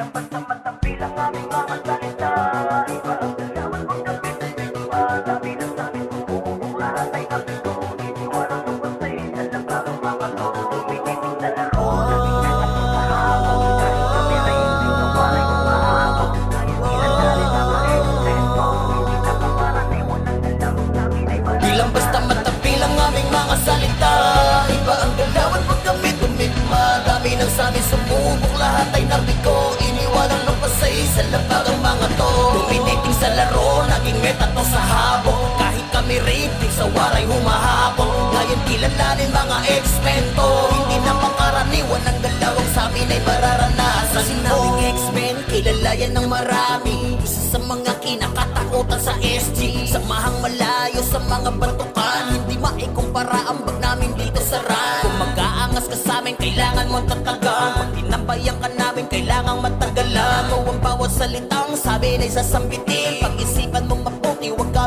Bilang basta matapilang aming mga salita ang ay napito Iniwanan ng pasay sa labang mga to Tumitingin sa laro, naging nasa kahapon Kahit kami ay hindi nawalay umahapon Ngayon kinadali na ma-express ko Hindi na paparaniwan ng dalawang namin ay marami Bilang basta matapilang aming mga salita to sa habo. Kahit kami rating sa waray humahabol Ngayon kilalanin mga eksperto Hindi na makaraniwan ang dalawang sa amin ay mararanasan Sinabing X-Men, kilala yan ng marami. Isa sa mga kinakatakutan sa SG Samahang malayo sa mga batukan. Hindi maikumpara ang bag namin dito sa run. Kung mag-aangas ka sa amin, kailangan mo tatagan Pag tinabayan ka namin, kailangan matagalan. O ang bawat salitang sabi na isasambitin. Pag-isipan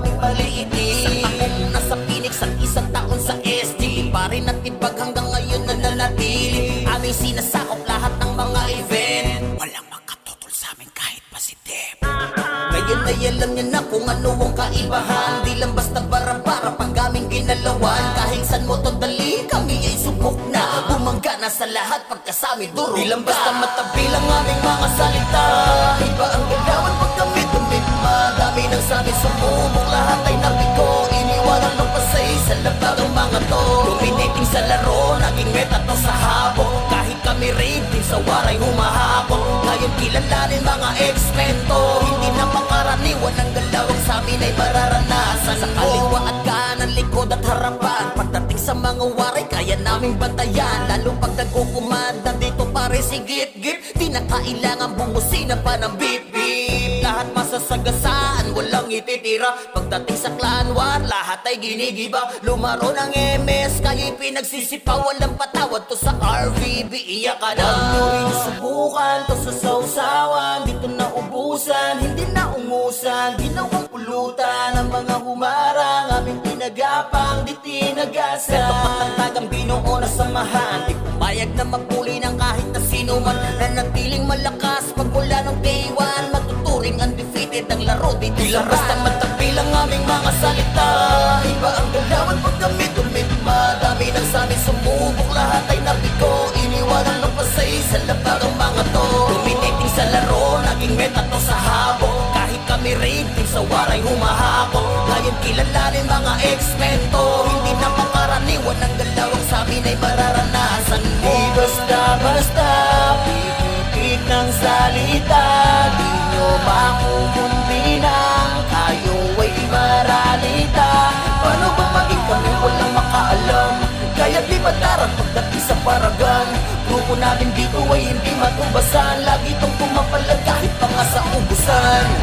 mong mabuti, huwag kaming paliitin Sa ako nasa Phoenix ang isang taon sa SG Di pa rin natibag hanggang ngayon na nanatili Aming sinasakop lahat ng mga event. Walang makatutol sa amin kahit pa si Deb. Ngayon ay alam niya na kung ano ang kaibahan. Di lang basta bara-bara pag aming ginalawan. Kahit saan mo to dali kami ay subok na. Bumangga na sa lahat pagkasami durog Di lang basta matabi lang aming mga salita. Iba ang galawan pag kami tumigma Dami nang sabi sumubok. Lahat ay nabigo Iniwanan ng pasay sa labag ang mga to. Dominating sa laro, naging meta to sa habo Kahit kami rating sa waray humahabol Ngayon kilalanin mga eksperto Hindi na makaraniwan ang galawang sa amin ay mararanasan. Sa kaliwa at kanan, likod at harapan. Pagdating sa mga waray, kaya naming bantayan Lalo pag nagkukumanda dito pare si Gip Gip. Di na kailangan bumusina pa ng beep beep Lahat masasagasaan, walang ititira. Pagdating sa clan war, lahat ay ginigiba. Lumaro ng MS, kayo'y pinagsisipa. Walang patawad to sa RVB Iyak ka na. Subukan to sa sausawan Dito na ubusan, hindi na umusan. Ginawang pulutan ang mga humarang Aming pinagapang, di tinagasan. Ito patatag ang binuo na samahan. Di pumayag na magpuli ng kahit na sino man ang laro dito sa run basta matapilang aming mga salita. Iba ang galawan pag kami tumigma Dami ng sabi sumubok lahat ay nabigo Iniwanan ng pasay sa labag ang mga to. Dominating sa laro, naging meta to sa habo. Kahit kami rating sa waray humahako Ngayon kilalanin mga eksperto Hindi na makaraniwan ang galawang sa amin ay mararanasan. Mo Di basta-basta, pipipig ng salita Kaya di mataran pagdating sa paragan. Grupo namin dito ay hindi matubasan. Lagi itong pumapalag kahit pa nga sa ubusan